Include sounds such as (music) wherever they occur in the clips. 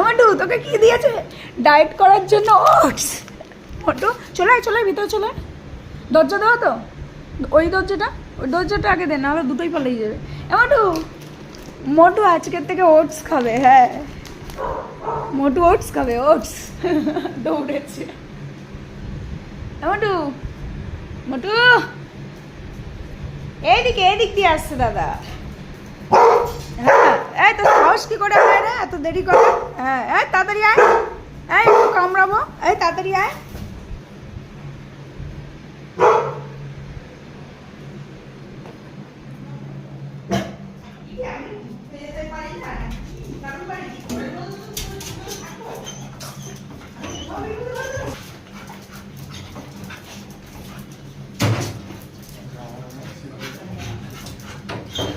মোটু তোকে কি দিয়েছে? ডায়েট করার জন্য, ওটস। মোটু চলে চলে ভিতরে চলে দরজা দেওয়া তো। ওই দরজাটা ওই দরজাটা আগে দে, নাহলে দুটোই পালিয়ে যাবে। এ মোটু আজকের থেকে ওটস খাবে হ্যাঁ। মোটু ওটস খাবে, ওটস। (laughs) দৌড়েছে। এ মোটু এইদিকে, এইদিক দিয়ে আসছে দাদা। হ্যাঁ। এই তো সাহস কি করে হয় রে? এত দেরি করে? হ্যাঁ এই, তাড়াতাড়ি আয়। এই, একটু কামড়াবো এই, তাড়াতাড়ি আয়।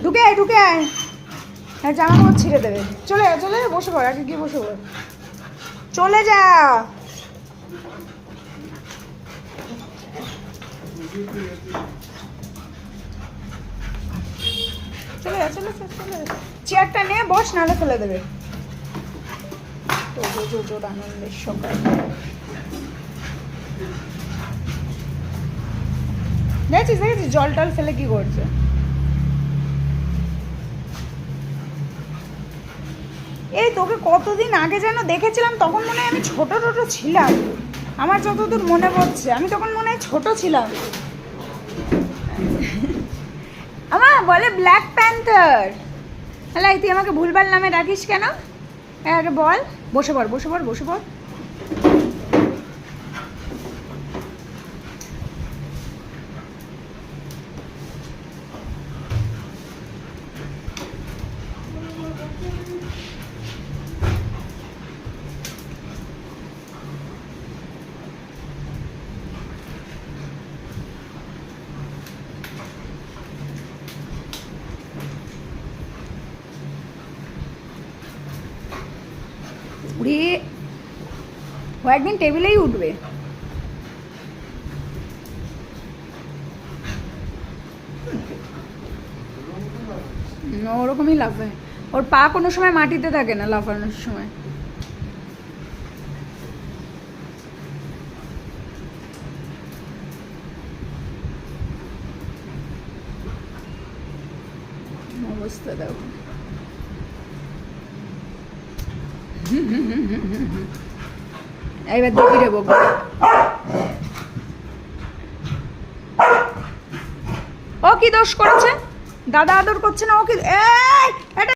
ঢুকে ঢুকে আয়। হ্যাঁ জামা কাপড় ছিঁড়ে দেবে। চলে যা চলে যা, বসে পড় আগে গিয়ে বসে পড়। চলে যা। চলে যা চলে চেয়ারটা নে বস নাহলে ফেলে দেবে। জোজোর আনন্দের সকাল। দেখছিস দেখেছিস জল টল ফেলে কি করছে? এই তোকে কতদিন আগে যেন দেখেছিলাম, তখন মনে হয় আমি ছোটো টোটো ছিলাম। আমার যতদূর মনে পড়ছে, আমি তখন মনে হয় ছোটো ছিলাম। আমা, বলে ব্ল্যাক প্যান্থার হ্যাঁ তুই আমাকে ভুলবার নামে ডাকিস কেন? আগে বল। বসে পড় বসে পড় বসে পড়। উড়ে ও টেবিলেই উঠবে। ওরকমই লাফে। ওর পা কোনো সময় মাটিতে থাকে না লাফানোর সময়। অবস্থা দেখো। এইবার দেখি রে বকু ও কি দোষ করেছে? দাদা আদর করছে না, ও কি এটা